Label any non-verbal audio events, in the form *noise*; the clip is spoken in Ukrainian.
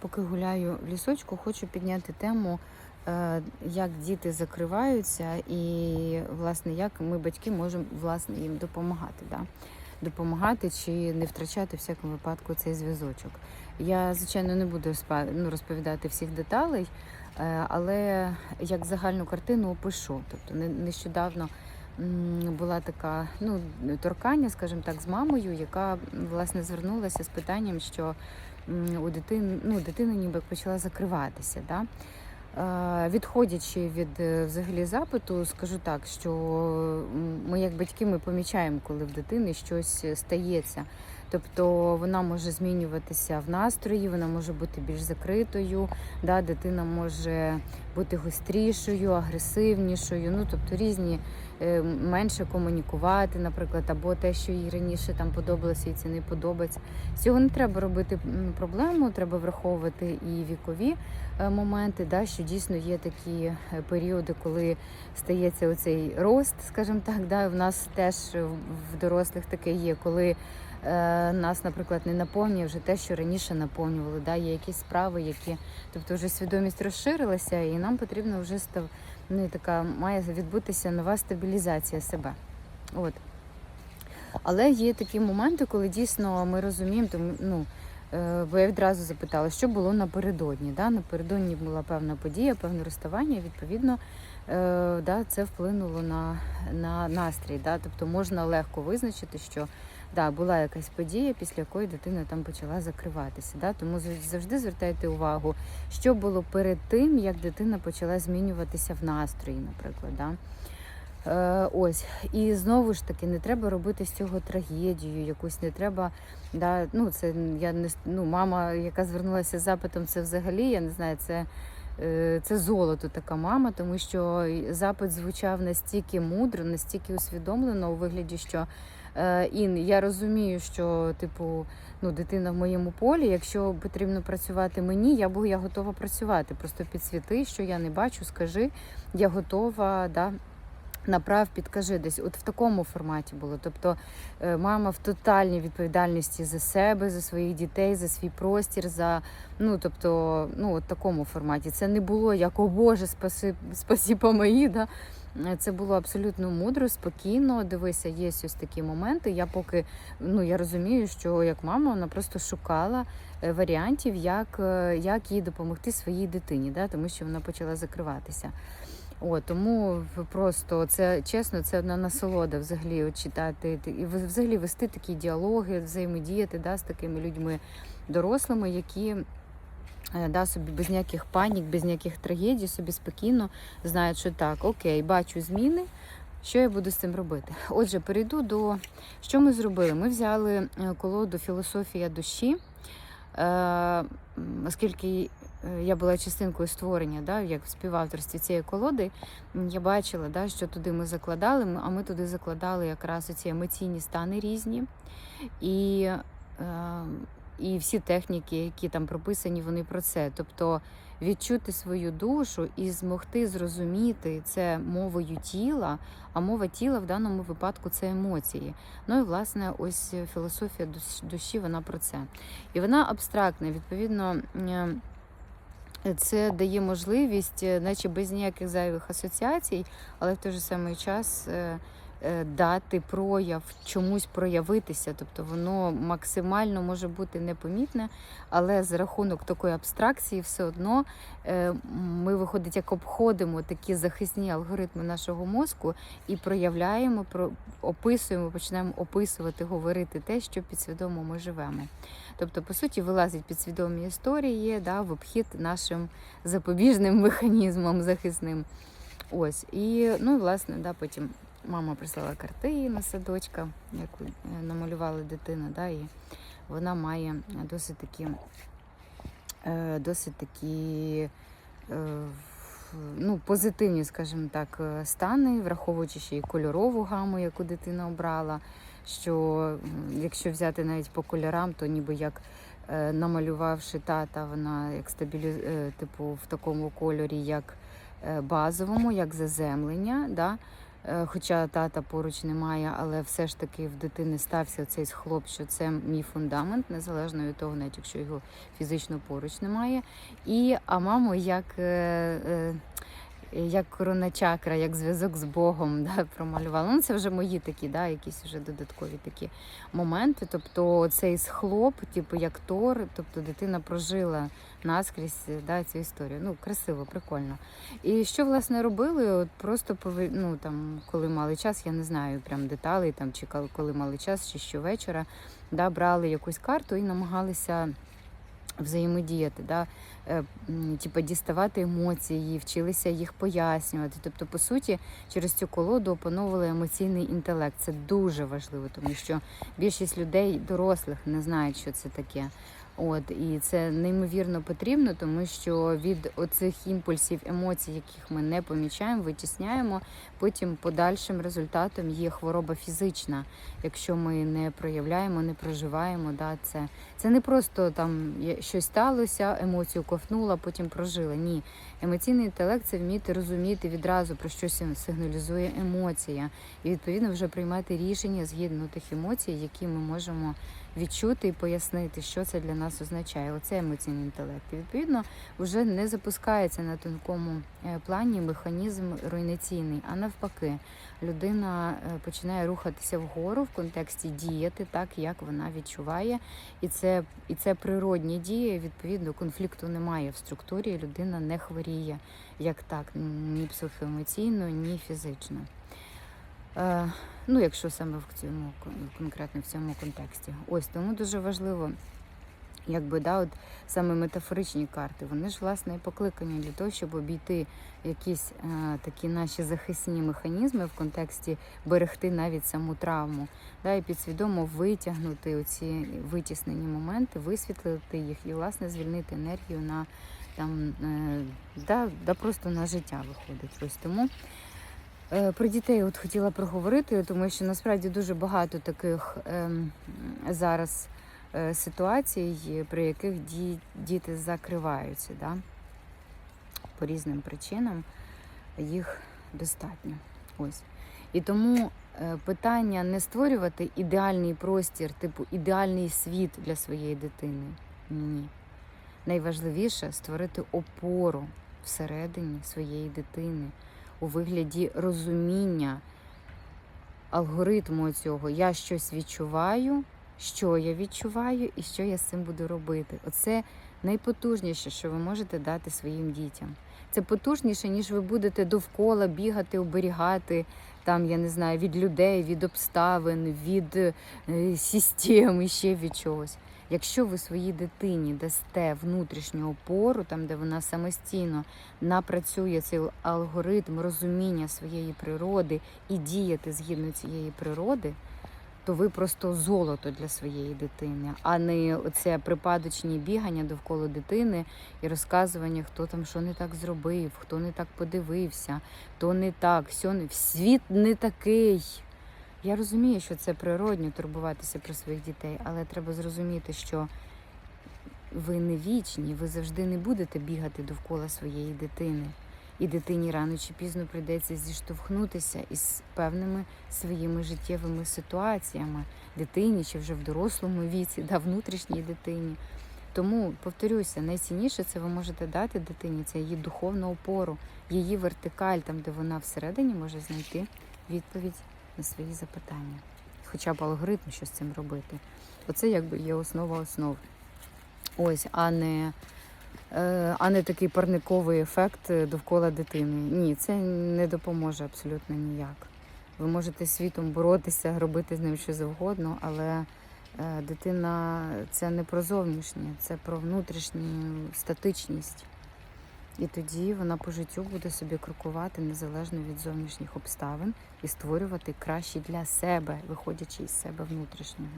поки гуляю в лісочку, хочу підняти тему, е, як діти закриваються, і власне як ми, батьки, можемо власне їм допомагати. Да? Допомагати чи не втрачати в всякому випадку цей зв'язочок. Я, звичайно, не буду ну, розповідати всіх деталей, е, але як загальну картину опишу. Тобто не- нещодавно була така ну, торкання, скажімо так, з мамою, яка власне звернулася з питанням, що у дитини, ну, дитина ніби почала закриватися. Да? Е, Відходячи від е, взагалі запиту, скажу так, що ми, як батьки, ми помічаємо, коли в дитини щось стається. Тобто вона може змінюватися в настрої, вона може бути більш закритою, да, дитина може бути гострішою, агресивнішою, ну тобто різні менше комунікувати, наприклад, або те, що їй раніше там подобалося, їй це не подобається. З цього не треба робити проблему, треба враховувати і вікові е, моменти, да, що дійсно є такі е, періоди, коли стається оцей рост, скажімо так. Да, в нас теж в дорослих таке є, коли е, нас, наприклад, не наповнює вже те, що раніше наповнювали. Да, є якісь справи, які, тобто вже свідомість розширилася, і нам потрібно вже став, ну, така має відбутися нова стабілізація себе. От. Але є такі моменти, коли дійсно ми розуміємо, тому, ну, е, я відразу запитала, що було напередодні. Да? Напередодні була певна подія, певне розставання, і, відповідно, е, да, це вплинуло на, на настрій. Да? Тобто можна легко визначити, що да, була якась подія, після якої дитина там почала закриватися. Да? Тому завжди звертайте увагу, що було перед тим, як дитина почала змінюватися в настрої, наприклад. Да? Е, ось, і знову ж таки, не треба робити з цього трагедію, якусь не треба. Да, ну, це я не ну, мама, яка звернулася з запитом, це взагалі, я не знаю, це, е, це золото така мама, тому що запит звучав настільки мудро, настільки усвідомлено у вигляді, що Ін, я розумію, що типу, ну, дитина в моєму полі, якщо потрібно працювати мені, я бо я готова працювати. Просто підсвіти, що я не бачу, скажи, я готова. Да, Направ, підкажи десь, от в такому форматі було. Тобто е, мама в тотальній відповідальності за себе, за своїх дітей, за свій простір, за ну тобто, ну от такому форматі. Це не було як о Боже, спаси, спасі помої. Да? Е, Це було абсолютно мудро, спокійно. Дивися, є ось такі моменти. Я поки ну я розумію, що як мама вона просто шукала е, варіантів, як, е, як їй допомогти своїй дитині, да? тому що вона почала закриватися. О, тому просто це чесно, це одна насолода взагалі от читати і взагалі вести такі діалоги, взаємодіяти да, з такими людьми дорослими, які да, собі без ніяких панік, без ніяких трагедій, собі спокійно знають, що так, окей, бачу зміни. Що я буду з цим робити? Отже, перейду до що ми зробили. Ми взяли е, колоду Філософія душі, е, оскільки е, я була частинкою створення, да, як в співавторстві цієї колоди, я бачила, да, що туди ми закладали, а ми туди закладали якраз ці емоційні стани різні. І, е, і всі техніки, які там прописані, вони про це. Тобто відчути свою душу і змогти зрозуміти це мовою тіла, а мова тіла в даному випадку це емоції. Ну і власне, ось філософія душі, вона про це. І вона абстрактна, відповідно. е, це дає можливість, е, наче без ніяких зайвих асоціацій, але в той же самий час е, дати прояв, чомусь проявитися. Тобто воно максимально може бути непомітне, але за рахунок такої абстракції, все одно е, ми виходить, як обходимо такі захисні алгоритми нашого мозку і проявляємо, про описуємо, починаємо описувати, говорити те, що підсвідомо ми живемо. Тобто, по суті, вилазять підсвідомі історії да, в обхід нашим запобіжним *laughs* механізмам захисним. Ось. І, ну, власне, да, потім мама прислала картину садочка, яку е, намалювала дитина, да, і вона має досить такі, е, досить такі е, ну, позитивні, скажімо так, стани, враховуючи ще й кольорову гаму, яку дитина обрала. Що якщо взяти навіть по кольорам, то ніби як намалювавши тата, вона як стабілі... типу в такому кольорі, як базовому, як заземлення. Да? Е, Хоча тата поруч немає, але все ж таки в дитини стався цей схлоп, що це мій фундамент, незалежно від того, навіть якщо його фізично поруч немає. І а маму як, е, е, як корона чакра, як зв'язок з Богом да, *laughs* промалювала. Ну, це вже мої такі, да, якісь вже додаткові такі моменти. Тобто цей схлоп, типу як Тор, тобто дитина прожила наскрізь да, цю історію. Ну, красиво, прикольно. І що власне робили? От просто ну, там, коли мали час, я не знаю прям деталей, там, чи коли мали час, чи щовечора, да, брали якусь карту і намагалися взаємодіяти, да, е, типу, діставати емоції, вчилися їх пояснювати. Тобто, по суті, через цю колоду опановували емоційний інтелект. Це дуже важливо, тому що більшість людей, дорослих, не знають, що це таке. От і це неймовірно потрібно, тому що від оцих імпульсів, емоцій, яких ми не помічаємо, витісняємо. Потім подальшим результатом є хвороба фізична, якщо ми не проявляємо, не проживаємо. Да, це, це не просто там щось сталося, емоцію ковтнула, потім прожила. Ні, емоційний інтелект це вміти розуміти відразу про що сигналізує емоція, і відповідно вже приймати рішення згідно тих емоцій, які ми можемо відчути і пояснити, що це для нас означає. Оце емоційний інтелект. І відповідно вже не запускається на тонкому е, плані механізм руйнаційний, а навпаки, людина е, починає рухатися вгору в контексті діяти так, як вона відчуває, і це, і це природні дії. Відповідно, конфлікту немає в структурі. Людина не хворіє як так, ні психоемоційно, ні фізично. Е, Ну, якщо саме в цьому конкретно в цьому контексті. Ось тому дуже важливо, якби да, от саме метафоричні карти, вони ж власне і покликані для того, щоб обійти якісь е, такі наші захисні механізми в контексті берегти навіть саму травму, да, і підсвідомо витягнути оці витіснені моменти, висвітлити їх і власне звільнити енергію на там е, да, да просто на життя виходить. Ось тому. Е, Про дітей от хотіла проговорити, тому що насправді дуже багато таких ем, зараз е, ситуацій, при яких ді- діти закриваються. Да? По різним причинам їх достатньо. Ось. І тому е, питання не створювати ідеальний простір, типу ідеальний світ для своєї дитини. Ні. Найважливіше створити опору всередині своєї дитини у вигляді розуміння алгоритму цього. Я щось відчуваю, що я відчуваю і що я з цим буду робити. Оце найпотужніше, що ви можете дати своїм дітям. Це потужніше, ніж ви будете довкола бігати, оберігати там, я не знаю, від людей, від обставин, від е, систем і ще від чогось. Якщо ви своїй дитині дасте внутрішню опору, там де вона самостійно напрацює цей алгоритм розуміння своєї природи і діяти згідно цієї природи, то ви просто золото для своєї дитини, а не оце припадочні бігання довкола дитини і розказування, хто там що не так зробив, хто не так подивився, то не так, сьо не світ не такий. Я розумію, що це природньо турбуватися про своїх дітей, але треба зрозуміти, що ви не вічні, ви завжди не будете бігати довкола своєї дитини. І дитині рано чи пізно прийдеться зіштовхнутися із певними своїми життєвими ситуаціями, дитині чи вже в дорослому віці, да, внутрішній дитині. Тому повторюся, найцінніше це ви можете дати дитині це її духовну опору, її вертикаль, там де вона всередині може знайти відповідь на свої запитання, хоча б алгоритм, що з цим робити. Оце якби є основа основ. Ось, а не, е, а не такий парниковий ефект довкола дитини. Ні, це не допоможе абсолютно ніяк. Ви можете світом боротися, робити з ним що завгодно, але е, дитина це не про зовнішнє, це про внутрішню статичність. І тоді вона по життю буде собі крокувати незалежно від зовнішніх обставин і створювати краще для себе, виходячи із себе внутрішнього.